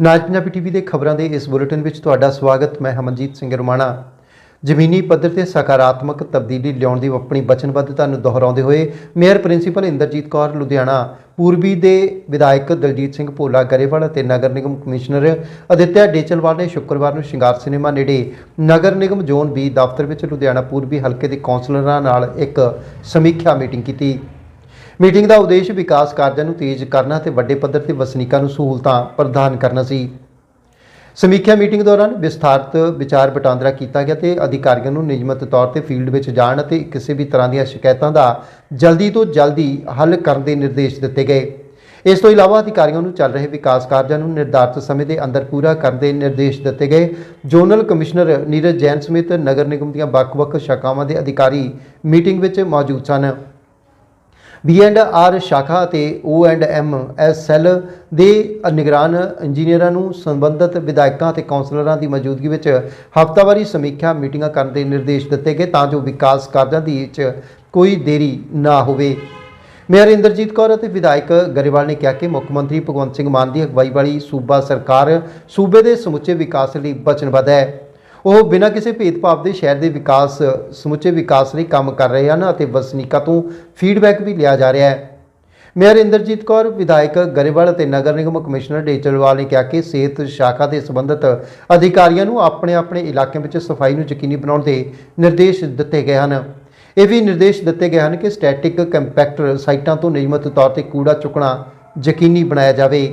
ਨਾਜ Punjabi TV ਦੇ ਖਬਰਾਂ ਦੇ ਇਸ ਬੁਲੇਟਿਨ ਵਿੱਚ ਤੁਹਾਡਾ ਸਵਾਗਤ, ਮੈਂ ਹਮਨਜੀਤ ਸਿੰਘ ਰੁਮਾਣਾ। ਜ਼ਮੀਨੀ ਪੱਧਰ ਤੇ ਸਕਾਰਾਤਮਕ ਤਬਦੀਲੀ ਲਿਆਉਣ ਦੀ ਆਪਣੀ ਵਚਨਬੱਧਤਾ ਨੂੰ ਦੁਹਰਾਉਂਦੇ ਹੋਏ ਮੇਅਰ ਪ੍ਰਿੰਸੀਪਲ ਇੰਦਰਜੀਤ ਕੌਰ, ਲੁਧਿਆਣਾ, ਪੂਰਬੀ ਦੇ ਵਿਧਾਇਕ ਦਲਜੀਤ ਸਿੰਘ ਭੋਲਾ ਗਰੇਵਾਲ ਅਤੇ ਨਗਰ ਨਿਗਮ ਕਮਿਸ਼ਨਰ ਅਦਿੱਤਿਆ ਡੇਚਲਵਾਲ ਨੇ ਸ਼ੁੱਕਰਵਾਰ ਨੂੰ ਸ਼ਿੰਗਾਰ ਸਿਨੇਮਾ ਨੇੜੇ ਨਗਰ ਨਿਗਮ ਜ਼ੋਨ ਬੀ ਦਫ਼ਤਰ ਵਿੱਚ ਲੁਧਿਆਣਾ ਪੂਰਬੀ ਹਲਕੇ ਦੇ ਕੌਂਸਲਰਾਂ ਨਾਲ ਇੱਕ ਸਮੀਖਿਆ ਮੀਟਿੰਗ ਕੀਤੀ। ਮੀਟਿੰਗ ਦਾ ਉਦੇਸ਼ ਵਿਕਾਸ ਕਾਰਜਾਂ ਨੂੰ ਤੇਜ਼ ਕਰਨਾ ਤੇ ਵੱਡੇ ਪੱਧਰ ਤੇ ਵਸਨੀਕਾਂ ਨੂੰ ਸਹੂਲਤਾਂ ਪ੍ਰਦਾਨ ਕਰਨਾ ਸੀ। ਸਮੀਖਿਆ ਮੀਟਿੰਗ ਦੌਰਾਨ ਵਿਸਥਾਰਤ ਵਿਚਾਰ ਵਟਾਂਦਰਾ ਕੀਤਾ ਗਿਆ ਤੇ ਅਧਿਕਾਰੀਆਂ ਨੂੰ ਨਿਯਮਤ ਤੌਰ ਤੇ ਫੀਲਡ ਵਿੱਚ ਜਾਣ ਅਤੇ ਕਿਸੇ ਵੀ ਤਰ੍ਹਾਂ ਦੀਆਂ ਸ਼ਿਕਾਇਤਾਂ ਦਾ ਜਲਦੀ ਤੋਂ ਜਲਦੀ ਹੱਲ ਕਰਨ ਦੇ ਨਿਰਦੇਸ਼ ਦਿੱਤੇ ਗਏ। ਇਸ ਤੋਂ ਇਲਾਵਾ ਅਧਿਕਾਰੀਆਂ ਨੂੰ ਚੱਲ ਰਹੇ ਵਿਕਾਸ ਕਾਰਜਾਂ ਨੂੰ ਨਿਰਧਾਰਤ ਸਮੇਂ ਦੇ ਅੰਦਰ ਪੂਰਾ ਕਰਨ ਦੇ ਨਿਰਦੇਸ਼ ਦਿੱਤੇ ਗਏ। ਜ਼ੋਨਲ ਕਮਿਸ਼ਨਰ ਨੀਰਜ ਜੈਨ ਸਮੇਤ ਨਗਰ ਨਿਗਮ ਦੀਆਂ ਵੱਖ-ਵੱਖ ਸ਼ਾਖਾਵਾਂ ਦੇ ਅਧਿਕਾਰੀ ਮੀਟਿੰਗ ਵਿੱਚ ਮੌਜੂਦ ਸਨ। ਬੀ ਐਂਡ ਆਰ ਸ਼ਾਖਾ ਅਤੇ O and M S cell ਦੇ ਨਿਗਰਾਨ ਇੰਜੀਨੀਅਰਾਂ ਨੂੰ ਸੰਬੰਧਿਤ ਵਿਧਾਇਕਾਂ ਅਤੇ ਕੌਂਸਲਰਾਂ ਦੀ ਮੌਜੂਦਗੀ ਵਿੱਚ ਹਫ਼ਤਾਵਾਰੀ ਸਮੀਖਿਆ ਮੀਟਿੰਗਾਂ ਕਰਨ ਦੇ ਨਿਰਦੇਸ਼ ਦਿੱਤੇ ਗਏ ਤਾਂ ਜੋ ਵਿਕਾਸ ਕਾਰਜਾਂ ਦੀ ਚ ਕੋਈ ਦੇਰੀ ਨਾ ਹੋਵੇ। ਮੇਅਰ ਇੰਦਰਜੀਤ ਕੌਰ ਅਤੇ ਵਿਧਾਇਕ ਗਰੇਵਾਲ ਨੇ ਕਿਹਾ ਕਿ ਮੁੱਖ ਮੰਤਰੀ ਭਗਵੰਤ ਸਿੰਘ ਮਾਨ ਦੀ ਅਗਵਾਈ ਵਾਲੀ ਸੂਬਾ ਸਰਕਾਰ ਸੂਬੇ ਦੇ ਸਮੁੱਚੇ ਵਿਕਾਸ ਲਈ ਵਚਨਬੱਧ ਹੈ। ਉਹ ਬਿਨਾਂ ਕਿਸੇ ਭੇਦਭਾਵ ਦੇ ਸ਼ਹਿਰ ਦੇ ਵਿਕਾਸ, ਸਮੁੱਚੇ ਵਿਕਾਸ ਲਈ ਕੰਮ ਕਰ ਰਹੇ ਹਨ ਅਤੇ ਵਸਨੀਕਾਂ ਤੋਂ ਫੀਡਬੈਕ ਵੀ ਲਿਆ ਜਾ ਰਿਹਾ ਹੈ। ਮੇਅਰ ਇੰਦਰਜੀਤ ਕੌਰ, ਵਿਧਾਇਕ ਗਰੇਵਾਲ ਅਤੇ ਨਗਰ ਨਿਗਮ ਕਮਿਸ਼ਨਰ ਡੇਚਲਵਾਲ ਨੇ ਕਿਹਾ ਕਿ ਸਿਹਤ ਸ਼ਾਖਾ ਦੇ ਸੰਬੰਧਿਤ ਅਧਿਕਾਰੀਆਂ ਨੂੰ ਆਪਣੇ ਆਪਣੇ ਇਲਾਕਿਆਂ ਵਿੱਚ ਸਫ਼ਾਈ ਨੂੰ ਯਕੀਨੀ ਬਣਾਉਣ ਦੇ ਨਿਰਦੇਸ਼ ਦਿੱਤੇ ਗਏ ਹਨ। ਇਹ ਵੀ ਨਿਰਦੇਸ਼ ਦਿੱਤੇ ਗਏ ਹਨ ਕਿ ਸਟੈਟਿਕ ਕੰਪੈਕਟਰ ਸਾਈਟਾਂ ਤੋਂ ਨਿਯਮਤ ਤੌਰ ਤੇ ਕੂੜਾ ਚੁੱਕਣਾ ਯਕੀਨੀ ਬਣਾਇਆ ਜਾਵੇ।